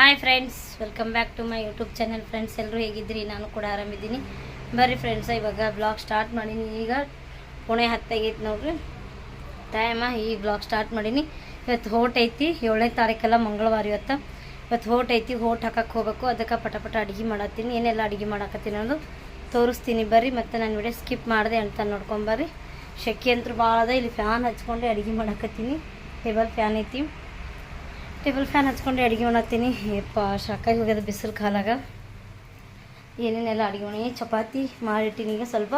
Hi friends welcome back to my YouTube channel friends ಎಲ್ಲರೂ ಹೇಗಿದ್ದೀರಿ? ನಾನು ಕೂಡ ಆರಾಮಿದ್ದೀನಿ. ಬರ್ರಿ ಫ್ರೆಂಡ್ಸ್ ಇವಾಗ ಬ್ಲಾಗ್ ಸ್ಟಾರ್ಟ್ ಮಾಡೀನಿ. ಈಗ ಪುಣೆ ಹತ್ತಾಗೈತಿ ನೋಡ್ರಿ. ಟೈಮ ಈಗ ಬ್ಲಾಗ್ ಸ್ಟಾರ್ಟ್ ಮಾಡೀನಿ. ಇವತ್ತು ಹೋಟ್ ಐತಿ. ಏಳನೇ ತಾರೀಕೆಲ್ಲ ಮಂಗಳವಾರ ಇವತ್ತು. ಇವತ್ತು ಹೋಟ್ ಐತಿ. ಹೋಟ್ ಹಾಕಕ್ಕೆ ಹೋಗ್ಬೇಕು. ಅದಕ್ಕೆ ಪಟ ಪಟ ಅಡುಗೆ ಮಾಡತ್ತೀನಿ. ಏನೆಲ್ಲ ಅಡುಗೆ ಮಾಡಾಕತ್ತೀನಿ ಅನ್ನೋದು ತೋರಿಸ್ತೀನಿ. ಬರ್ರಿ, ಮತ್ತು ನಾನು ವಿಡಿಯೋ ಸ್ಕಿಪ್ ಮಾಡಿದೆ ಅಂತ ನೋಡ್ಕೊಂಬರ್ರಿ ಶೆಕೆ ಅಂತೂ ಭಾಳ ಅದ ಇಲ್ಲಿ ಫ್ಯಾನ್ ಹಚ್ಕೊಂಡು ಅಡುಗೆ ಮಾಡಾಕತ್ತೀನಿ. ಟೇಬಲ್ ಫ್ಯಾನ್ ಐತಿ. ಟೇಬಲ್ ಫ್ಯಾನ್ ಹಚ್ಕೊಂಡು, ಅಡುಗೆ ಮಾಡತ್ತೀನಿ ಯಪ್ಪ ಶಾಕಾಗಿ ಹೋಗ್ಯದ ಬಿಸಿಲು ಕಾಲಾಗ. ಏನೇನೆಲ್ಲ ಅಡುಗೆ ಮಾಡಿ ಚಪಾತಿ ಮಾಡಿಟ್ಟಿನಿ ಈಗ ಸ್ವಲ್ಪ.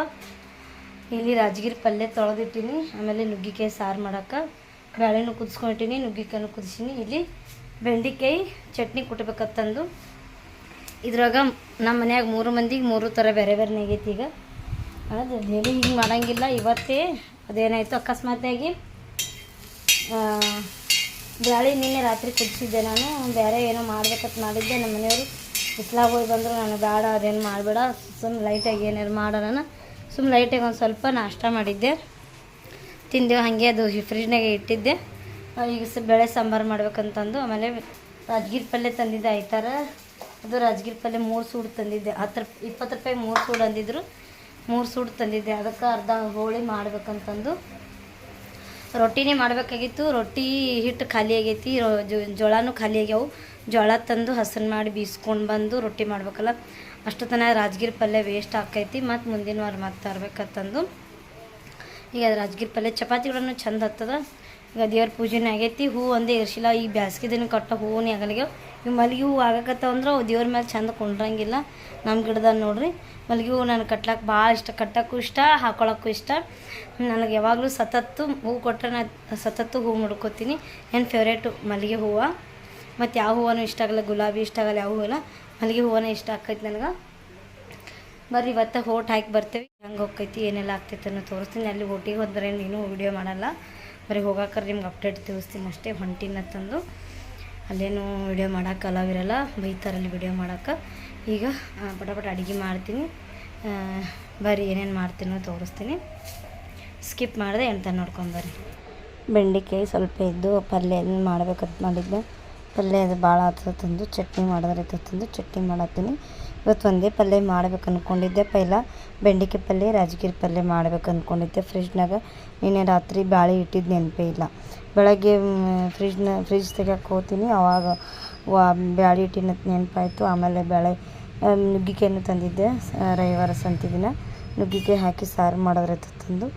ಇಲ್ಲಿ ರಾಜಗಿರಿ ಪಲ್ಯ ತೊಳೆದಿಟ್ಟಿನಿ, ಆಮೇಲೆ ನುಗ್ಗಿಕಾಯಿ ಸಾರು ಮಾಡೋಕೆ. ಬೇಳೆನೂ ಕುದಿಸ್ಕೊಂಡಿಟ್ಟಿನಿ ನುಗ್ಗಿಕಾಯನ್ನು ಕುದಿಸಿನಿ. ಇಲ್ಲಿ ಬೆಂಡೆಕಾಯಿ ಚಟ್ನಿ ಕುಟ್ಬೇಕತ್ತಂದು. ಇದ್ರಾಗ ನಮ್ಮ ಮನ್ಯಾಗ ಮೂರು ಮಂದಿಗೆ ಮೂರು ಥರ ಬೇರೆ ಬೇರೆ ಆಗೈತಿ ಈಗ. ಅದು ಡೈಲಿ ಹಿಂಗೆ ಮಾಡೋಂಗಿಲ್ಲ, ಇವತ್ತೇ ಅದೇನಾಯಿತು ಅಕಸ್ಮಾತಾಗಿ ಬ್ಯಾಳಿ ನಿನ್ನೆ ರಾತ್ರಿ ಕುದಿಸಿದ್ದೆ ನಾನು. ಬೇರೆ ಏನೋ ಮಾಡ್ಬೇಕಂತ ಮಾಡಿದ್ದೆ. ನಮ್ಮ ಮನೆಯವರು ಬಿಸ್ಲಾಗ ಹೋಗಿ ಬಂದರು. ನಾನು ಬೇಡ, ಅದೇನು ಮಾಡಬೇಡ. ಸುಮ್ಮನೆ ಲೈಟಾಗಿ ಏನಾರು ಮಾಡೋಣ. ಸುಮ್ಮನೆ ಲೈಟಾಗಿ ಒಂದು ಸ್ವಲ್ಪ ನಾಷ್ಟ ಮಾಡಿದ್ದೆ. ತಿಂದೆವು ಹಾಗೆ. ಅದು ಫ್ರಿಜ್ನಾಗೆ ಇಟ್ಟಿದ್ದೆ. ಈಗ ಸ ಬೇಳೆ ಸಾಂಬಾರು ಮಾಡ್ಬೇಕಂತಂದು ಆಮೇಲೆ ರಾಜಗಿರಿ ಪಲ್ಯ ತಂದಿದ್ದೆ. ಐತಾರ ಅದು ರಾಜಗಿರಿ ಪಲ್ಯ ಮೂರು ಸೂಡು ತಂದಿದ್ದೆ. ಹತ್ತು ರೂಪಾಯಿ ಇಪ್ಪತ್ತು ರೂಪಾಯಿ ಮೂರು ಸೂಡು ಅಂದಿದ್ರು. ಮೂರು ಸೂಡು ತಂದಿದ್ದೆ. ಅದಕ್ಕೆ ಅರ್ಧ ಹೋಳಿ ಮಾಡ್ಬೇಕಂತಂದು. ರೊಟ್ಟಿನೇ ಮಾಡಬೇಕಾಗಿತ್ತು. ರೊಟ್ಟಿ ಹಿಟ್ಟು ಖಾಲಿ ಆಗೈತಿ. ಜೋಳನೂ ಖಾಲಿ ಆಗ್ಯಾವು. ಜೋಳ ತಂದು ಹಸನ್ ಮಾಡಿ ಬೀಸ್ಕೊಂಡು ಬಂದು ರೊಟ್ಟಿ ಮಾಡ್ಬೇಕಲ್ಲ. ಅಷ್ಟು ತನಕ ರಾಜಗಿರಿ ಪಲ್ಯ ವೇಸ್ಟ್ ಆಕೈತಿ ಮತ್ತು ಮುಂದಿನ ವಾರ ಮತ್ತೆ ತರ್ಬೇಕಂತಂದು. ಈಗ ರಾಜಗಿರಿ ಪಲ್ಯ ಚಪಾತಿಗಳನ್ನು ಚಂದ ಹತ್ತದ. ಈಗ ದೇವ್ರ ಪೂಜೆನೇ ಆಗೈತಿ. ಹೂ ಒಂದೇ ಇರ್ಸಿಲ್ಲ. ಈ ಬ್ಯಾಸ್ಗೆ ದಿನ ಕಟ್ಟೋ ಆಗಲಿಗೆ ಇವು ಮಲ್ಲಿಗೆ ಹೂವು ಆಗಕತ್ತಾವ ಅಂದ್ರೆ ಅವು ದೇವ್ರ ಮೇಲೆ ಚಂದ ಕುಂಡ್ರಂಗಿಲ್ಲ. ನಮ್ಮ ಗಿಡದಾಗ ನೋಡ್ರಿ, ಮಲ್ಲಿಗೆ ಹೂವು ನನಗೆ ಕಟ್ಲಕ್ಕೆ ಭಾಳ ಇಷ್ಟ, ಕಟ್ಟೋಕ್ಕೂ ಇಷ್ಟ, ಹಾಕೊಳಕ್ಕೂ ಇಷ್ಟ. ನನಗೆ ಯಾವಾಗಲೂ ಸತತ್ತು ಹೂವು ಕೊಟ್ಟರೆ ನಾನು ಸತತ್ತು ಹೂವು ಮುಡ್ಕೋತೀನಿ. ಏನು ಫೇವ್ರೇಟು ಮಲ್ಲಿಗೆ ಹೂವು? ಮತ್ತು ಯಾವ ಹೂವನೂ ಇಷ್ಟ ಆಗಲ್ಲ, ಗುಲಾಬಿ ಇಷ್ಟ ಆಗಲ್ಲ, ಯಾವ ಹೂವಿಲ್ಲ. ಮಲ್ಲಿಗೆ ಹೂವನೇ ಇಷ್ಟ ಆಕೈತಿ ನನಗೆ. ಬರ್ರಿ, ಇವತ್ತು ಹೋಟ್ ಹಾಕಿ ಬರ್ತೇವೆ. ಹಂಗೆ ಹೋಗ್ತೈತಿ ಏನೆಲ್ಲ ಆಗ್ತೈತೆ ಅನ್ನೋ ತೋರಿಸ್ತೀನಿ. ಅಲ್ಲಿ ಹೋಟಿಗೆ ಹೋದ್ರೆ ನೀನು ವಿಡಿಯೋ ಮಾಡಲ್ಲ. ಬರೀ ಹೋಗಾಕರೆ ನಿಮ್ಗೆ ಅಪ್ಡೇಟ್ ತಿಳಿಸ್ತೀನಿ ಅಷ್ಟೇ ಹೊಂಟಿನ ತಂದು. ಅಲ್ಲೇನು ವಿಡಿಯೋ ಮಾಡೋಕೆ ಇರಲ್ಲ ಬೈತಾರಲ್ಲಿ ವಿಡಿಯೋ ಮಾಡೋಕೆ ಈಗ ಆ, ಪಟ ಪಟ ಅಡುಗೆ ಮಾಡ್ತೀನಿ. ಬರ್ರಿ ಏನೇನು ಮಾಡ್ತೀನೋ ತೋರಿಸ್ತೀನಿ. ಸ್ಕಿಪ್ ಮಾಡಿದೆ ಎಂತ ನೋಡ್ಕೊಂಬರ್ರಿ ಬೆಂಡೆಕಾಯಿ ಸ್ವಲ್ಪ ಇದ್ದು ಪಲ್ಯ ಮಾಡ್ಬೇಕಂತ ಮಾಡಿದ್ದೆ. ಪಲ್ಯ ಅದು ಭಾಳ ತಂದು ಚಟ್ನಿ ಮಾಡಿದ್ರೆ ತಂದು ಚಟ್ನಿ ಮಾಡತ್ತೀನಿ. ಇವತ್ತು ಒಂದೇ ಪಲ್ಯ ಮಾಡ್ಬೇಕು ಅಂದ್ಕೊಂಡಿದ್ದೆ ಪೈಲ ಬೆಂಡೆಕಾಯಿ ಪಲ್ಯ, ರಾಜಗಿರಿ ಪಲ್ಯ ಮಾಡ್ಬೇಕು ಅಂದ್ಕೊಂಡಿದ್ದೆ ಫ್ರಿಜ್ನಾಗ. ನಿನ್ನೆ ರಾತ್ರಿ ಬಾಳೆ ಇಟ್ಟಿದ್ದು ನೆನಪೇ ಇಲ್ಲ. ಬೆಳಗ್ಗೆ ಫ್ರಿಜ್ನ, ಫ್ರಿಜ್ ತೆಗಿಯಕ್ಕೆ ಹೋಗ್ತೀನಿ. ಅವಾಗ ವಾ, ಬ್ಯಾಳಿ ಇಟ್ಟಿನ ನೆನಪಾಯಿತು. ಆಮೇಲೆ ಬೇಳೆ ನುಗ್ಗಿಕಾಯನ್ನು ತಂದಿದ್ದೆ. ರವಿವಾರ ಸಂತಿದಿನ ನುಗ್ಗಿಕಾಯಿ ಹಾಕಿ ಸಾರು ಮಾಡೋದ್ರೈತೆ ತಂದು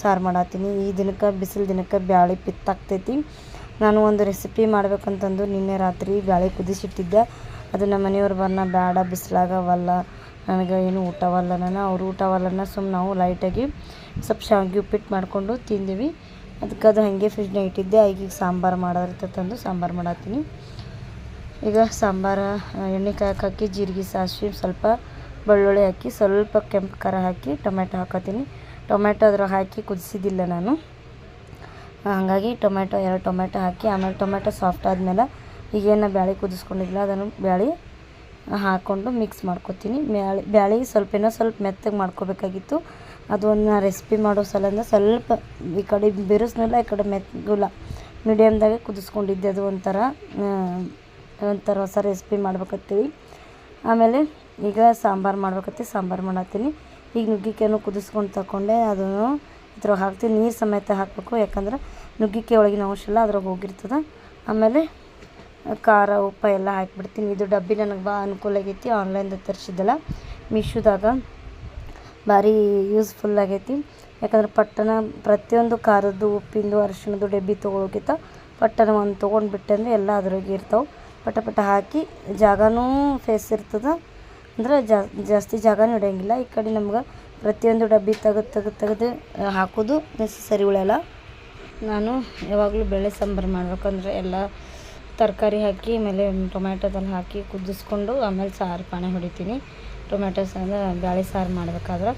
ಸಾರು ಮಾಡತ್ತೀನಿ ಈ ದಿನಕ್ಕೆ, ಬಿಸಿಲು ದಿನಕ್ಕೆ ಬ್ಯಾಳೆ ಪಿತ್ತಾಗ್ತೈತಿ. ನಾನು ಒಂದು ರೆಸಿಪಿ ಮಾಡ್ಬೇಕಂತಂದು ನಿನ್ನೆ ರಾತ್ರಿ ಬ್ಯಾಳೆ ಕುದಿಸಿಟ್ಟಿದ್ದೆ. ಅದು ನಮ್ಮ ಮನೆಯವ್ರು ಬರ್ನ ಬೇಡ ಬಿಸಿಲಾಗವಲ್ಲ, ನನಗೆ ಏನು ಊಟವಲ್ಲ ನಾನು. ಅವರು ಊಟವಲ್ಲನ ಸುಮ್ಮನೆ ನಾವು ಲೈಟಾಗಿ ಸ್ವಲ್ಪ ಶಾವಿಗೆ ಉಪ್ಪಿಟ್ಟು ಮಾಡಿಕೊಂಡು ತಿಂದೀವಿ. ಅದಕ್ಕೆ ಅದು ಹಾಗೆ ಫ್ರಿಜ್ನಾಗ ಇಟ್ಟಿದ್ದೆ. ಈಗ ಸಾಂಬಾರು ಮಾಡೋದಿರ್ತದೆ ತಂದು ಸಾಂಬಾರು ಮಾಡತ್ತೀನಿ. ಈಗ ಸಾಂಬಾರು ಎಣ್ಣೆ ಕಾಯಕ್ಕೆ ಹಾಕಿ, ಜೀರಿಗೆ ಸಾಸಿವೆ, ಸ್ವಲ್ಪ ಬೆಳ್ಳುಳ್ಳಿ ಹಾಕಿ, ಸ್ವಲ್ಪ ಕೆಂಪು ಖಾರ ಹಾಕಿ ಟೊಮೆಟೊ ಹಾಕತ್ತೀನಿ. ಟೊಮೆಟೊ ಅದ್ರಾಗ ಹಾಕಿ ಕುದಿಸಿದ್ದಿಲ್ಲ ನಾನು. ಹಾಗಾಗಿ ಟೊಮೆಟೊ ಎರಡು ಟೊಮೆಟೊ ಹಾಕಿ, ಆಮೇಲೆ ಟೊಮೆಟೊ ಸಾಫ್ಟ್ ಆದಮೇಲೆ ಈಗೇನು ಬ್ಯಾಳಿ ಕುದಿಸ್ಕೊಂಡಿದ್ಲ, ಅದನ್ನು ಬ್ಯಾಳಿ ಹಾಕ್ಕೊಂಡು ಮಿಕ್ಸ್ ಮಾಡ್ಕೊತೀನಿ. ಬ್ಯಾಳೆ ಬ್ಯಾಳೆ ಸ್ವಲ್ಪ ಏನೋ ಸ್ವಲ್ಪ ಮೆತ್ತಗೆ ಮಾಡ್ಕೋಬೇಕಾಗಿತ್ತು. ಅದು ಒಂದು ರೆಸಿಪಿ ಮಾಡೋ ಸಲಂದ ಸ್ವಲ್ಪ ಈ ಕಡೆ ಬಿರುಸ್ನಿಲ್ಲ ಈ ಕಡೆ ಮೆತ್ತಗಿಲ್ಲ. ಮೀಡಿಯಮ್ದಾಗೆ ಕುದಿಸ್ಕೊಂಡಿದ್ದೆ, ಅದು ಒಂಥರ ಒಂಥರ ಹೊಸ ರೆಸಿಪಿ ಮಾಡ್ಬೇಕತ್ತೀವಿ. ಆಮೇಲೆ ಈಗ ಸಾಂಬಾರು ಮಾಡ್ಬೇಕತ್ತಿ, ಸಾಂಬಾರು ಮಾಡತ್ತೀನಿ. ಈಗ ನುಗ್ಗಿಕಾಯನ್ನು ಕುದಿಸ್ಕೊಂಡು ತಗೊಂಡೆ ಅದನ್ನು ಇದ್ರಾಗ ಹಾಕ್ತೀನಿ. ನೀರು ಸಮೇತ ಹಾಕಬೇಕು, ಯಾಕಂದ್ರೆ ನುಗ್ಗಿಕಾಯಿ ಒಳಗಿನ ಅಂಶ ಎಲ್ಲ ಅದ್ರಾಗ ಹೋಗಿರ್ತದೆ. ಆಮೇಲೆ ಖಾರ ಉಪ್ಪು ಎಲ್ಲ ಹಾಕಿಬಿಡ್ತೀನಿ. ಇದು ಡಬ್ಬಿ ನನಗೆ ಭಾಳ ಅನುಕೂಲ ಆಗೈತಿ. ಆನ್ಲೈನ್ದಾಗ ತರಿಸಿದ್ದಲ್ಲ. ಮೀಶೋದಾಗ ಭಾರಿ ಯೂಸ್ಫುಲ್ ಆಗೈತಿ. ಯಾಕಂದ್ರೆ ಪಟ್ಟಣ ಪ್ರತಿಯೊಂದು ಖಾರದ್ದು, ಉಪ್ಪಿಂದು, ಅರಿಶಿಣದ್ದು ಡಬ್ಬಿ ತೊಗೊಳೋಕ್ಕಿಂತ ಪಟ್ಟಣ ಒಂದು ತೊಗೊಂಡ್ಬಿಟ್ಟೆ ಅಂದರೆ ಎಲ್ಲ ಅದ್ರಾಗೆ ಇರ್ತಾವೆ. ಪಟ ಪಟ ಹಾಕಿ ಜಾಗನೂ ಫೇಸ್ ಇರ್ತದೆ. ಅಂದ್ರೆ ಜಾಸ್ತಿ ಜಾಗ ಇಡೋಂಗಿಲ್ಲ. ಈ ಕಡೆ ನಮ್ಗೆ ಪ್ರತಿಯೊಂದು ಡಬ್ಬಿ ತೆಗೆದು ತೆಗೆದು ತೆಗೆದು ಹಾಕೋದು ನೆಸಸರಿ ಉಳಿಯಲ್ಲ ನಾನು ಯಾವಾಗಲೂ ಬೇಳೆ ಸಾಂಬಾರು ಮಾಡ್ಬೇಕಂದ್ರೆ ಎಲ್ಲ ತರಕಾರಿ ಹಾಕಿ, ಆಮೇಲೆ ಟೊಮ್ಯಾಟೊದಲ್ಲಿ ಹಾಕಿ ಕುದಿಸ್ಕೊಂಡು ಆಮೇಲೆ ಸಾರು ಪಾಣೆ ಹೊಡಿತೀನಿ. ಟೊಮ್ಯಾಟೊ ಸಾರು ಬ್ಯಾಳೆ ಸಾರು ಮಾಡ್ಬೇಕಾದ್ರೆ.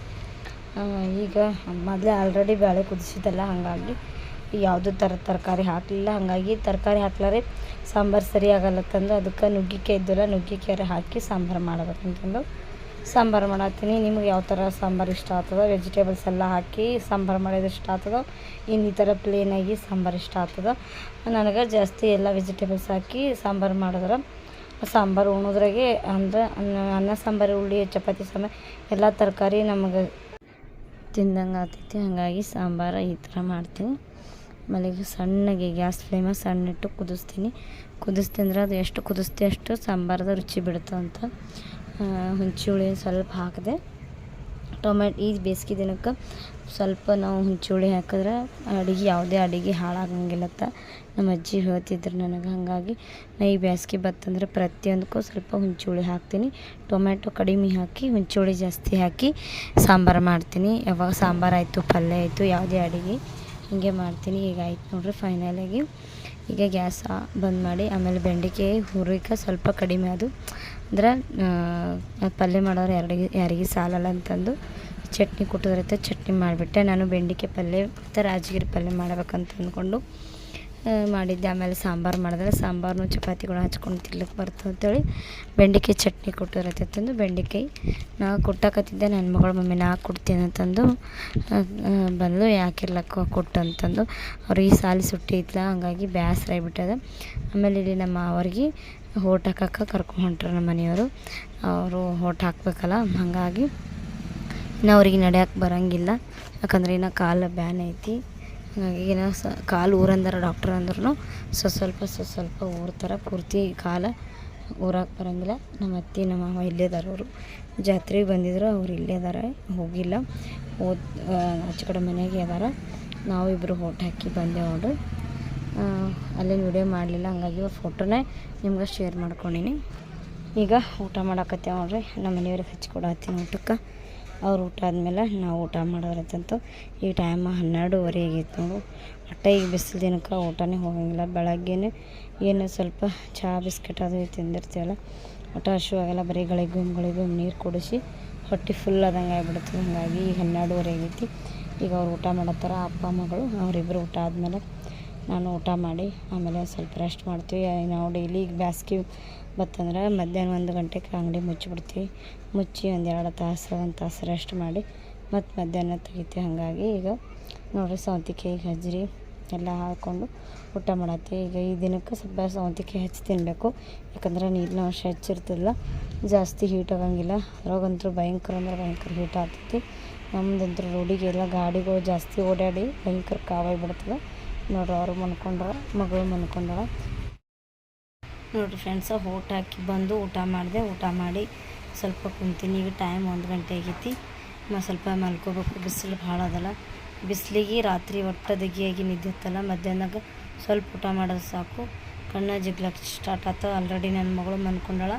ಈಗ ಮೊದಲೇ ಆಲ್ರೆಡಿ ಬೇಳೆ ಕುದಿಸಿದ್ದಲ್ಲ ಹಾಗಾಗಿ ಯಾವುದೂ ಥರ ತರಕಾರಿ ಹಾಕಲಿಲ್ಲ. ಹಾಗಾಗಿ ತರಕಾರಿ ಹಾಕ್ಲಾರೆ ಸಾಂಬಾರು ಸರಿ ಆಗಲ್ಲತ್ತಂದು ಅದಕ್ಕೆ ನುಗ್ಗಿಕಾಯಿ ಇದ್ದಲ್ಲ ನುಗ್ಗಿಕಾಯಿ ಹಾಕಿ ಸಾಂಬಾರು ಮಾಡ್ಬೇಕಂತಂದು. ಸಾಂಬಾರು ಮಾಡತ್ತೀನಿ. ನಿಮ್ಗೆ ಯಾವ ಥರ ಸಾಂಬಾರು ಇಷ್ಟ ಆಗ್ತದೆ ವೆಜಿಟೇಬಲ್ಸ್ ಎಲ್ಲ ಹಾಕಿ ಸಾಂಬಾರು ಮಾಡೋದು ಇಷ್ಟ ಆಗ್ತದೋ ಇನ್ನು ಈ ಥರ ಪ್ಲೇನಾಗಿ ಸಾಂಬಾರು ಇಷ್ಟ ಆಗ್ತದೆ, ನನಗೆ ಜಾಸ್ತಿ ಎಲ್ಲ ವೆಜಿಟೇಬಲ್ಸ್ ಹಾಕಿ ಸಾಂಬಾರು ಮಾಡಿದ್ರೆ, ಸಾಂಬಾರು ಉಣೋದ್ರಾಗೆ ಅಂದ್ರೆ ಅನ್ನ ಅನ್ನ ಸಾಂಬಾರು ಉಳ್ಳಿ ಚಪಾತಿ ಸಾಂಬಾರು, ಎಲ್ಲ ತರಕಾರಿ ನಮಗೆ ತಿಂದಂಗೆ ಆಗ್ತೈತಿ. ಹಾಗಾಗಿ ಸಾಂಬಾರು ಈ ಥರ ಮಾಡ್ತೀನಿ. ಆಮೇಲೆ ಸಣ್ಣಗೆ ಗ್ಯಾಸ್ ಫ್ಲೇಮ ಸಣ್ಣಿಟ್ಟು ಕುದಿಸ್ತೀನಿ. ಕುದಿಸ್ತೀನಿ ಅಂದ್ರೆ ಅದು ಎಷ್ಟು ಕುದಿಸ್ತಿ ಅಷ್ಟು ಸಾಂಬಾರದ ರುಚಿ ಬಿಡುತ್ತೆ ಅಂತ ಹುಂಚುಳಿ ಸ್ವಲ್ಪ ಹಾಕಿದೆ. ಟೊಮೆಟೊ ಈ ಬೇಸಿಗೆ ದಿನಕ್ಕೆ ಸ್ವಲ್ಪ ನಾವು ಹುಂಚುಳಿ ಹಾಕಿದ್ರೆ ಅಡುಗೆ ಯಾವುದೇ ಅಡುಗೆ ಹಾಳಾಗಂಗಿಲ್ಲತ್ತ. ನಮ್ಮ ಅಜ್ಜಿ ಹೇಳ್ತಿದ್ರು ನನಗೆ ಹಾಗಾಗಿ ನಾ ಈ ಬೇಸಿಗೆ ಬತ್ತಂದ್ರೆ ಪ್ರತಿಯೊಂದಕ್ಕೂ ಸ್ವಲ್ಪ ಹುಂಚುಳಿ ಹಾಕ್ತೀನಿ. ಟೊಮೆಟೊ ಕಡಿಮೆ ಹಾಕಿ ಹುಂಚುಳಿ ಜಾಸ್ತಿ ಹಾಕಿ ಸಾಂಬಾರು ಮಾಡ್ತೀನಿ. ಯಾವಾಗ ಸಾಂಬಾರು ಆಯಿತು, ಪಲ್ಯ ಆಯಿತು, ಯಾವುದೇ ಅಡುಗೆ ಹೀಗೆ ಮಾಡ್ತೀನಿ. ಈಗ ಆಯ್ತು ನೋಡ್ರಿ ಫೈನಲಾಗಿ ಈಗ ಗ್ಯಾಸ್ ಬಂದ್ ಮಾಡಿ, ಆಮೇಲೆ ಬೆಂಡೆಕಾಯಿ ಹುರಿಕ ಸ್ವಲ್ಪ ಕಡಿಮೆ ಅದು ಅಂದ್ರೆ ಪಲ್ಯ ಮಾಡೋರು ಯಾರಿಗೆ ಯಾರಿಗೆ ಸಾಲಲ್ಲ ಅಂತಂದು ಚಟ್ನಿ ಕುಟ್ಟಿದ್ರೈತೆ ಚಟ್ನಿ ಮಾಡಿಬಿಟ್ಟೆ. ನಾನು ಬೆಂಡೆಕಾಯಿ ಪಲ್ಯ ಮತ್ತು ರಾಜಗಿರಿ ಪಲ್ಯ ಮಾಡ್ಬೇಕಂತ ಅಂದ್ಕೊಂಡು ಮಾಡಿದ್ದೆ. ಆಮೇಲೆ ಸಾಂಬಾರು ಮಾಡಿದ್ರೆ ಸಾಂಬಾರನ್ನು ಚಪಾತಿಗಳು ಹಚ್ಕೊಂಡು ತಿನ್ಲಿಕ್ಕೆ ಬರ್ತದೆ ಅಂತೇಳಿ ಬೆಂಡೆಕಾಯಿ ಚಟ್ನಿ ಕೊಟ್ಟಿರತ್ತೆ ತಂದು ಬೆಂಡೆಕಾಯಿ ನಾ ಕುಟ್ಟಕತ್ತಿದ್ದೆ. ನನ್ನ ಮಗಳ, ಮಮ್ಮಿ, ನಾ ಕೊಡ್ತೀನಿ ಅಂತಂದು ಬಂದು ಯಾಕಿರ್ಲಕ್ಕ ಕೊಟ್ಟು ಅಂತಂದು. ಅವ್ರಿಗೆ ಸಾಲಿ ಸುಟ್ಟಿ ಇತ್ತಲ್ಲ ಹಂಗಾಗಿ ಬೇಸರ ಆಗಿಬಿಟ್ಟದ. ಆಮೇಲೆ ಇಲ್ಲಿ ನಮ್ಮ ಅವ್ರಿಗೆ ಹೋಟ್ ಹಾಕಕ್ಕೆ ಕರ್ಕೊಂಡು ಹೊಂಟ್ರು ನಮ್ಮ ಮನೆಯವರು. ಅವರು ಹೋಟ್ ಹಾಕಬೇಕಲ್ಲ, ಹಾಗಾಗಿ ಇನ್ನು ಅವ್ರಿಗೆ ನಡೆಯಕ್ಕೆ ಬರೋಂಗಿಲ್ಲ. ಯಾಕಂದ್ರೆ ಇನ್ನು ಕಾಲು ಬ್ಯಾನ್ ಐತಿ. ಹಾಗಾಗಿ ಏನ ಸ, ಕಾಲು ಊರಂದಾರ ಡಾಕ್ಟರ್ ಅಂದ್ರೂ ಸ್ವ ಸ್ವಲ್ಪ ಸ್ವ ಸ್ವಲ್ಪ ಊರ್ತಾರೆ ಪೂರ್ತಿ ಕಾಲ ಊರಕ್ಕೆ ಬರೋಂಗಿಲ್ಲ. ನಮ್ಮ ಅತ್ತೆ, ನಮ್ಮ ಮಾವ ಇಲ್ಲೇ ಇದಾರೆ ಅವರು. ಜಾತ್ರೆಗೆ ಬಂದಿದ್ರು, ಅವ್ರು ಇಲ್ಲೇ ಇದ್ದಾರೆ ಹೋಗಿಲ್ಲ. ಓದ್ ಆಚೆ ಕಡೆ ಮನೆಗೆ ಇದಾರೆ. ನಾವಿಬ್ಬರು ಹೋಟ್ ಹಾಕಿ ಬಂದೆ ನೋಡು. ಅಲ್ಲೇನು ವಿಡಿಯೋ ಮಾಡಲಿಲ್ಲ, ಹಂಗಾಗಿ ಫೋಟೋನೇ ನಿಮ್ಗೆ ಶೇರ್ ಮಾಡ್ಕೊಂಡೀನಿ. ಈಗ ಊಟ ಮಾಡಾಕತ್ತೇವೆ ನೋಡ್ರಿ, ನಮ್ಮ ಮನೆಯವ್ರಿಗೆ ಹಚ್ಕೊಡತ್ತೀನಿ ಊಟಕ್ಕೆ. ಅವ್ರು ಊಟ ಆದಮೇಲೆ ನಾವು ಊಟ ಮಾಡೋದ್ರತ್ತಂತು ಈ ಟೈಮ್ ಹನ್ನೆರಡುವರೆ ಆಗೈತೆ ನೋಡು. ಒಟ್ಟು ಈಗ ಬಿಸಿಲು ದಿನಕ್ಕೆ ಊಟನೇ ಹೋಗಂಗಿಲ್ಲ. ಬೆಳಗ್ಗೆನೇ ಏನು ಸ್ವಲ್ಪ ಚಹಾ ಬಿಸ್ಕೆಟ್ ಅದು ತಿಂದಿರ್ತೀವಲ್ಲ ಒಟ್ಟು ಹಶು ಆಗಲ್ಲ. ಬರೀ ಗಳಿಗೊಮ್ಮೆ ನೀರು ಕುಡಿಸಿ ಹೊಟ್ಟೆ ಫುಲ್ ಆದಂಗೆ ಆಗಿಬಿಡ್ತೀವಿ ಹಾಗಾಗಿ ಈಗ ಹನ್ನೆರಡುವರೆ ಆಗೈತಿ. ಈಗ ಅವ್ರು ಊಟ ಮಾಡತ್ತಾರ, ಅಪ್ಪ ಮಗಳು ಅವರಿಬ್ಬರು ಊಟ ಆದಮೇಲೆ ನಾನು ಊಟ ಮಾಡಿ, ಆಮೇಲೆ ಸ್ವಲ್ಪ ರೆಸ್ಟ್ ಮಾಡ್ತೀವಿ. ನಾವು ಡೈಲಿ ಈಗ ಬ್ಯಾಸ್ಗೆ ಬತ್ತಂದ್ರೆ ಮಧ್ಯಾಹ್ನ ಒಂದು ಗಂಟೆಗೆ ಅಂಗಡಿ ಮುಚ್ಚಿಬಿಡ್ತೀವಿ. ಮುಚ್ಚಿ ಒಂದು ಎರಡು ತಾಸು, ಒಂದು ತಾಸು ರೆಸ್ಟ್ ಮಾಡಿ, ಮತ್ತು ಮಧ್ಯಾಹ್ನ ತೆಗಿತೀವಿ. ಹಾಗಾಗಿ ಈಗ ನೋಡಿರಿ ಸೌತಿಕಾಯಿ, ಗಜ್ಜರಿ ಎಲ್ಲ ಹಾಕ್ಕೊಂಡು ಊಟ ಮಾಡತ್ತೀವಿ ಈಗ ಈ ದಿನಕ್ಕೆ ಸ್ವಲ್ಪ ಸೌತಿಕಾಯಿ ಹೆಚ್ಚು ತಿನ್ನಬೇಕು ಯಾಕಂದ್ರೆ ನೀರಿನ ಅಂಶ ಹೆಚ್ಚಿರ್ತಿಲ್ಲ ಜಾಸ್ತಿ ಹೀಟ್ ಆಗಂಗಿಲ್ಲ. ಅದ್ರಾಗಂತೂ ಭಯಂಕರ ಅಂದ್ರೆ ಭಯಂಕರ ಹೀಟ್ ಆಗ್ತೈತಿ. ನಮ್ದಂತೂ ರೋಡಿಗೆಲ್ಲ ಗಾಡಿಗಳು ಜಾಸ್ತಿ ಓಡಾಡಿ ಭಯಂಕರ ಕಾವಾಗಿ ಬಿಡ್ತದೆ. ನೋಡ್ರಿ ಅವರು ಮನ್ಕೊಂಡ್ರ, ಮಗಳು ಮನ್ಕೊಂಡಳ. ನೋಡಿರಿ ಫ್ರೆಂಡ್ಸ ಊಟ ಹಾಕಿ ಬಂದು ಊಟ ಮಾಡಿದೆ, ಊಟ ಮಾಡಿ ಸ್ವಲ್ಪ ಕುಂತೀನಿ, ಈಗ ಟೈಮ್ ಒಂದು ಗಂಟೆ ಆಗೈತಿ. ಮತ್ತು ಸ್ವಲ್ಪ ಮಲ್ಕೋಬೇಕು, ಬಿಸಿಲು ಭಾಳ ಅದಲ್ಲ. ಬಿಸಿಲಿಗೆ ರಾತ್ರಿ ಒಟ್ಟು ದಗಿಯಾಗಿ ನಿದ್ದೆ ಹತ್ತಲ್ಲ ಮಧ್ಯಾಹ್ನದಾಗ ಸ್ವಲ್ಪ ಊಟ ಮಾಡೋದು ಸಾಕು. ಕಣ್ಣ ಜಿಗ್ಲಕ್ಕೆ ಸ್ಟಾರ್ಟ್ ಆಯ್ತು ಆಲ್ರೆಡಿ ನನ್ನ ಮಗಳು ಮನ್ಕೊಂಡಳ.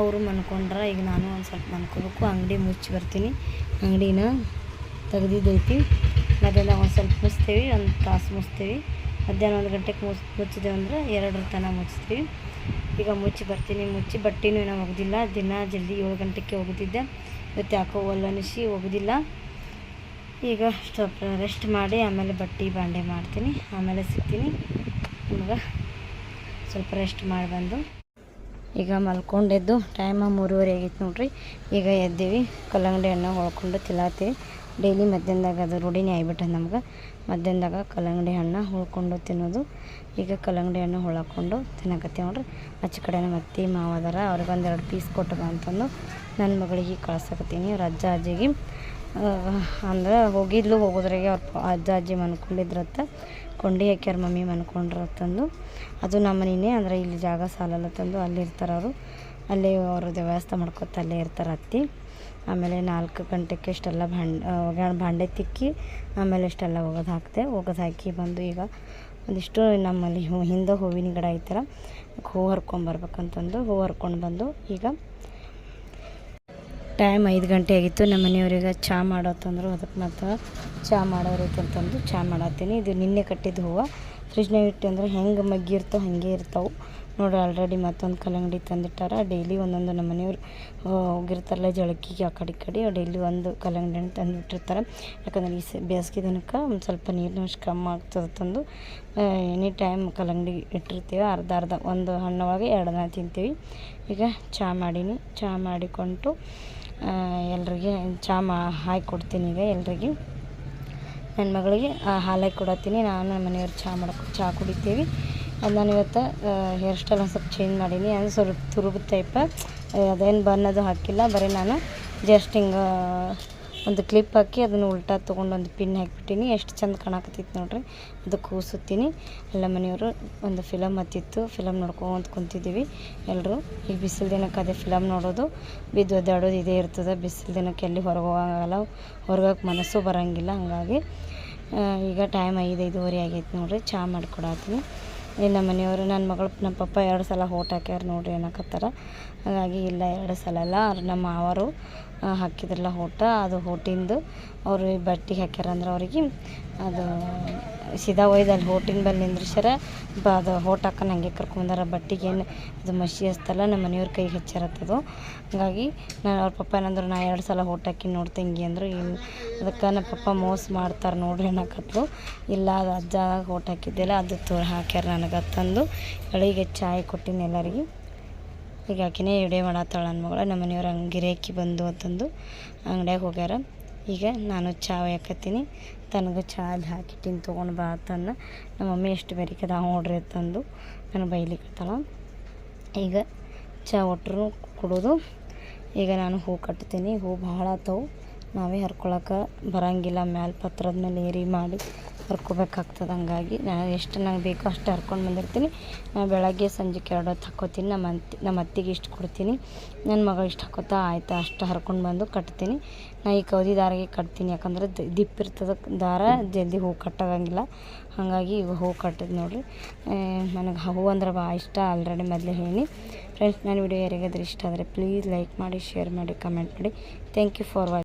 ಅವರು ಮನ್ಕೊಂಡ್ರ, ಈಗ ನಾನು ಒಂದು ಸ್ವಲ್ಪ ಮನ್ಕೋಬೇಕು ಅಂಗಡಿ ಮುಚ್ಚಿ ಬರ್ತೀನಿ. ಅಂಗಡಿನ ತೆಗ್ದಿದ್ದೈತಿ. ಮಧ್ಯಾಹ್ನ ಒಂದು ಸ್ವಲ್ಪ ಮುಚ್ತೀವಿ, ಒಂದು ತಾಸು ಮುಚ್ತೀವಿ. ಮಧ್ಯಾಹ್ನ ಒಂದು ಗಂಟೆಗೆ ಮುಚ್ ಮುಚ್ಚಿದೆವು ಅಂದ್ರೆ ಎರಡರ ತನಕ ಮುಚ್ತೀವಿ. ಈಗ ಮುಚ್ಚಿ ಬರ್ತೀನಿ, ಮುಚ್ಚಿ ಬಟ್ಟೆನೂ ಏನೋ ಒಗ್ದಿಲ್ಲ. ದಿನ ಜಲ್ದಿ ಏಳು ಗಂಟೆಗೆ ಒಗ್ದಿದ್ದೆ. ಇವತ್ತು ಯಾಕೋ ಒಲ್ಲನಿಸಿ ಒಗ್ದಿಲ್ಲ. ಈಗ ಸ್ವಲ್ಪ ರೆಸ್ಟ್ ಮಾಡಿ, ಆಮೇಲೆ ಬಟ್ಟೆ ಬಾಂಡೆ ಮಾಡ್ತೀನಿ. ಆಮೇಲೆ ಸಿಗ್ತೀನಿ. ನಿಮ್ಗೆ ಸ್ವಲ್ಪ ರೆಸ್ಟ್ ಮಾಡಿ ಬಂದು. ಈಗ ಮಲ್ಕೊಂಡೆದ್ದು ಟೈಮ ಮೂರುವರೆ ಆಗೈತೆ ನೋಡ್ರಿ. ಈಗ ಎದ್ದೀವಿ, ಕಲ್ಲಂಗಡಿ ಹಣ್ಣು ಹೊಳ್ಕೊಂಡು ತಿನ್ನತ್ತೀವಿ ಡೈಲಿ ಮಧ್ಯಾಹ್ನದಾಗ ಅದು ರೂಢಿನೇ ಆಗ್ಬಿಟ್ಟೆ ನಮ್ಗೆ. ಮಧ್ಯಾಹ್ನದಾಗ ಕಲ್ಲಂಗಡಿ ಹಣ್ಣು ಹುಳ್ಕೊಂಡು ತಿನ್ನೋದು. ಈಗ ಕಲ್ಲಂಗಡಿ ಹಣ್ಣು ಹೊಳಕೊಂಡು ತಿನ್ನಕತ್ತೀವಿ ನೋಡ್ರಿ. ಆಚೆ ಕಡೆ ನಮ್ಮ ಅತ್ತೆ ಮಾವ ಅದಾರ ಅವ್ರಿಗೆ ಒಂದೆರಡು ಪೀಸ್ ಕೊಟ್ಟು ಬಾ ಅಂತಂದು ನನ್ನ ಮಗಳಿಗೆ ಕಳ್ಸಕತ್ತೀನಿ. ಅವ್ರ ಅಜ್ಜ ಅಜ್ಜಿಗೆ ಅಂದ್ರೆ ಹೋಗಿದ್ಲು ಹೋಗೋದ್ರಾಗೆ ಅವ್ರ ಅಜ್ಜ ಅಜ್ಜಿ ಮನ್ಕೊಂಡಿದ್ರತ್ತ. ಕೊಂಡಿ ಹಾಕ್ಯಾರ ಮಮ್ಮಿ ಮನ್ಕೊಂಡ್ರತ್ತಂದು. ಅದು ನಮ್ಮ ಮನೆಯೇ ಅಂದ್ರೆ ಇಲ್ಲಿ ಜಾಗ ಸಾಲಲ್ಲ ತಂದು ಅಲ್ಲಿ ಇರ್ತಾರೆ ಅವರು. ಅಲ್ಲಿ ಅವ್ರದ್ದು ವ್ಯವಸ್ಥೆ ಮಾಡ್ಕೊತ ಅಲ್ಲೇ ಇರ್ತಾರೆ ಅತ್ತಿ. ಆಮೇಲೆ ನಾಲ್ಕು ಗಂಟೆಗೆ ಇಷ್ಟೆಲ್ಲ ಭಾಂಡ್ ಭಾಂಡೆ ತಿಕ್ಕಿ ಆಮೇಲೆ ಇಷ್ಟೆಲ್ಲ ಒಗೆದು ಹಾಕಿದೆ. ಒಗೆದು ಹಾಕಿ ಬಂದು ಈಗ ಒಂದಿಷ್ಟು ನಮ್ಮಲ್ಲಿ ಹೂ, ಹಿಂದೆ ಹೂವಿನ ಗಿಡ ಐತಲ್ಲ ಹೂ ಹರ್ಕೊಂಬರ್ಬೇಕಂತಂದು ಹೂ ಹರ್ಕೊಂಡು ಬಂದು ಈಗ ಟೈಮ್ ಐದು ಗಂಟೆ ಆಗಿತ್ತು. ನಮ್ಮ ಮನೆಯವ್ರಿಗೆ ಚಹಾ ಮಾಡೋತಂದ್ರು, ಅದಕ್ಕೆ ಮತ್ತು ಚಹಾ ಮಾಡೋರೈತೆ ಅಂತಂದು ಚಹಾ ಮಾಡತ್ತೀನಿ. ಇದು ನಿನ್ನೆ ಕಟ್ಟಿದ ಹೂವು. ಫ್ರಿಜ್ನಾಗ ಇಟ್ಟು ಅಂದ್ರೆ ಹೆಂಗೆ ಮಗ್ಗಿರ್ತೋ ಹಾಗೆ ಇರ್ತಾವೆ. ನೋಡ್ರಿ ಆಲ್ರೆಡಿ ಮತ್ತೊಂದು ಕಲ್ಲಂಗಡಿ ತಂದಿಟ್ಟಾರ. ಡೈಲಿ ಒಂದೊಂದು ನಮ್ಮ ಮನೆಯವ್ರು ಹೋಗಿರ್ತಾರಲ್ಲ ಜಳಕಿಗೆ ಆ ಕಡೆ ಈ ಕಡೆ ಡೈಲಿ ಒಂದು ಕಲ್ಲಂಗಡಿ ಹಣ್ಣು ತಂದುಬಿಟ್ಟಿರ್ತಾರೆ. ಯಾಕಂದ್ರೆ ಈ ಬೇಸಿಗೆ ದಿನಕ್ಕೆ ಒಂದು ಸ್ವಲ್ಪ ನೀರಿನ ಅಂಶ ಕಮ್ಮಿ ಆಗ್ತದೆ ತಂದು. ಎನಿ ಟೈಮ್ ಕಲ್ಲಂಗಡಿ ಇಟ್ಟಿರ್ತೀವಿ, ಅರ್ಧ ಅರ್ಧ, ಒಂದು ಹಣ್ಣೊಳಗೆ ಎರಡು ದಿನ ತಿಂತೀವಿ. ಈಗ ಚಹಾ ಮಾಡೀನಿ ಚಹಾ ಮಾಡಿಕೊಂಡು ಎಲ್ರಿಗೆ ಚಹಾ ಮಾ ಹಾಕಿ ಕೊಡ್ತೀನಿ ಈಗ ಎಲ್ರಿಗೆ. ನನ್ನ ಮಗಳಿಗೆ ಹಾಲಾಗಿ ಕೊಡತ್ತೀನಿ, ನಾನು ನಮ್ಮ ಮನೆಯವ್ರು ಚಹಾ ಮಾಡ್ಕೊ ಚಹಾ ಕುಡಿತೀವಿ. ಅದು ನಾನು ಇವತ್ತು ಹೇರ್ ಸ್ಟೈಲ್ ಒಂದು ಸ್ವಲ್ಪ ಚೇಂಜ್ ಮಾಡೀನಿ. ಸ್ವಲ್ಪ ತುರುಬು ಟೈಪ ಅದೇನು ಬನ್ ಅದು ಹಾಕಿಲ್ಲ. ಬರೀ ನಾನು ಜಸ್ಟ್ ಹಿಂಗೆ ಒಂದು ಕ್ಲಿಪ್ ಹಾಕಿ ಅದನ್ನು ಉಲ್ಟಾ ತೊಗೊಂಡು ಒಂದು ಪಿನ್ ಹಾಕಿಬಿಟ್ಟಿನಿ. ಎಷ್ಟು ಚಂದ ಕಾಣಕತ್ತಿತ್ತು ನೋಡ್ರಿ. ಅದು ಕೂಸುತ್ತೀನಿ. ಎಲ್ಲ ಮನೆಯವರು ಒಂದು ಫಿಲಮ್ ಹತ್ತಿತ್ತು. ಫಿಲಮ್ ನೋಡ್ಕೊಂತ ಕುಂತಿದ್ದೀವಿ ಎಲ್ಲರೂ ಈ ಬಿಸಿಲು ದಿನಕ್ಕೆ ಅದೇ ಫಿಲಮ್ ನೋಡೋದು. ಬಿದ್ದು ಒದ್ದಾಡೋದು ಇದೇ ಇರ್ತದೆ. ಬಿಸಿಲು ದಿನಕ್ಕೆ ಎಲ್ಲಿ ಹೊರಗೆ ಹೋಗಂಗಿಲ್ಲ. ಹೊರಗೋಕೆ ಮನಸ್ಸು ಬರೋಂಗಿಲ್ಲ. ಹಾಗಾಗಿ ಈಗ ಟೈಮ್ ಐದು ಐದುವರೆ ಆಗೈತೆ ನೋಡ್ರಿ. ಚಹಾ ಮಾಡ್ಕೊಡತ್ತೀನಿ. ನಮ್ಮ ಮನೆಯವರು, ನನ್ನ ಮಗಳು, ನಮ್ಮ ಪಪ್ಪ ಎರಡು ಸಲ ಹೋಟ್ ಹಾಕ್ಯಾರ ನೋಡ್ರಿ ಅನ್ನಕತ್ತಾರ. ಹಾಗಾಗಿ ಇಲ್ಲ, ಎರಡು ಸಲ ಅಲ್ಲ. ನಮ್ಮ ಮಾವರು ಹಾಕಿದ್ರಲ್ಲ ಹೋಟ ಅದು ಹೋಟಿಂದು ಅವರು ಬಟ್ಟೆಗೆ ಹಾಕ್ಯಾರ ಅಂದ್ರೆ ಅವ್ರಿಗೆ ಅದು ಸೀದಾ ಒಯ್ದು ಅಲ್ಲಿ ಹೋಟಿನ ಬಲ್ಲಿ ನಿಂದ್ರಿಸ್ಯಾರ. ಬ, ಅದು ಹೋಟ್ ಹಾಕೊಂಡು ಹಂಗೆ ಕರ್ಕೊಂಬಂದಾರ. ಬಟ್ಟೆಗೆ ಏನು, ಅದು ಮಸಿ ಹಚ್ತಲ್ಲ, ನಮ್ಮ ಮನೆಯವ್ರ ಕೈಗೆ ಹಚ್ಚಾರತ್ತದು ಹಾಗಾಗಿ ನಾನು ಅವ್ರ ಪಪ್ಪ ಏನಂದ್ರು, ನಾ ಎರಡು ಸಲ ಹೋಟ್ ಹಾಕಿ ನೋಡ್ತೆ ಹಿಂಗೆ ಅಂದರು. ಇಲ್ಲ ಅದಕ್ಕೆ ನಮ್ಮ ಪಪ್ಪ ಮೋಸ ಮಾಡ್ತಾರೆ ನೋಡ್ರಿ ಅನ್ನಕತ್ಲು. ಇಲ್ಲ, ಅದು ಅಜ್ಜ ಹೋಟ್ ಹಾಕಿದ್ದಿಲ್ಲ, ಅದು ತೋ ಹಾಕ್ಯಾರ ನನಗೆ ತಂದು. ಬೆಳಿಗ್ಗೆ ಚಾಯ್ ಕೊಟ್ಟಿನಿ ಎಲ್ಲರಿಗೆ. ಈಗ ಆಕಿನೇ ವಿಡಿಯೋ ಮಾಡತ್ತಾಳ ನನ್ನ ಮಗಳು. ನಮ್ಮ ಮನೆಯವ್ರು ಹಂಗೆ ಗಿರಾಕಿ ಬಂದು ಅಂತಂದು ಅಂಗಡ್ಯಾಗ ಹೋಗ್ಯಾರ. ಈಗ ನಾನು ಚಾ ಒಯ್ಯಕತ್ತೀನಿ. ತನಗೆ ಚಾ ಅಲ್ಲಿ ಹಾಕಿಟ್ಟಿನಿ ತೊಗೊಂಡು ಬಾ ತನ್ನ. ನಮ್ಮ ಮಮ್ಮಿ ಎಷ್ಟು ಬೇರಿಕದ ನೋಡ್ರಿ ಅಂತಂದು ನಾನು ಬೈಲಿಕತ್ತಾಳ ಈಗ ಚಹಾ ಒಟ್ಟರು ಕೊಡೋದು. ಈಗ ನಾನು ಹೂ ಕಟ್ತೀನಿ. ಹೂ ಭಾಳ ಆತವು ನಾವೇ ಹರ್ಕೊಳಕ್ಕೆ ಬರಂಗಿಲ್ಲ. ಮ್ಯಾಲೆ ಪತ್ರದ ಮೇಲೆ ಏರಿ ಮಾಡಿ ಹರ್ಕೊಬೇಕಾಗ್ತದೆ ಹಂಗಾಗಿ ನಾನು ಎಷ್ಟು ನಂಗೆ ಬೇಕೋ ಅಷ್ಟು ಹರ್ಕೊಂಡು ಬಂದಿರ್ತೀನಿ. ನಾನು ಬೆಳಗ್ಗೆ ಸಂಜೆಗೆ ಎರಡು ಹೊತ್ತು ಹಾಕ್ಕೋತೀನಿ ನಮ್ಮ ಅತ್ತೆ ನಮ್ಮ ಅತ್ತಿಗೆ ಇಷ್ಟು ಕೊಡ್ತೀನಿ. ನನ್ನ ಮಗಳು ಇಷ್ಟು ಹಾಕೋತಾ ಆಯ್ತಾ ಅಷ್ಟು ಹರ್ಕೊಂಡು ಬಂದು ಕಟ್ತೀನಿ. ನಾ ಈ ಕೌದಿ ದಾರಿಗೆ ಕಟ್ತೀನಿ. ಯಾಕಂದ್ರೆ ದಿಪ್ಪ ಇರ್ತದೆ ದಾರ, ಜಲ್ದಿ ಹೂ ಕಟ್ಟಾಗಂಗಿಲ್ಲ ಹಾಗಾಗಿ ಈಗ ಹೂ ಕಟ್ಟದ್ ನೋಡಿರಿ. ನನಗೆ ಹೂ ಅಂದ್ರೆ ಭಾಳ ಇಷ್ಟ ಆಲ್ರೆಡಿ ಮೊದಲೇ ಹೇಳಿ ಫ್ರೆಂಡ್ಸ್ ನನ್ನ ವಿಡಿಯೋ ಯಾರಿಗಾದ್ರೂ ಇಷ್ಟ ಆದರೆ ಪ್ಲೀಸ್ ಲೈಕ್ ಮಾಡಿ, ಶೇರ್ ಮಾಡಿ, ಕಮೆಂಟ್ ಮಾಡಿ. Thank you for watching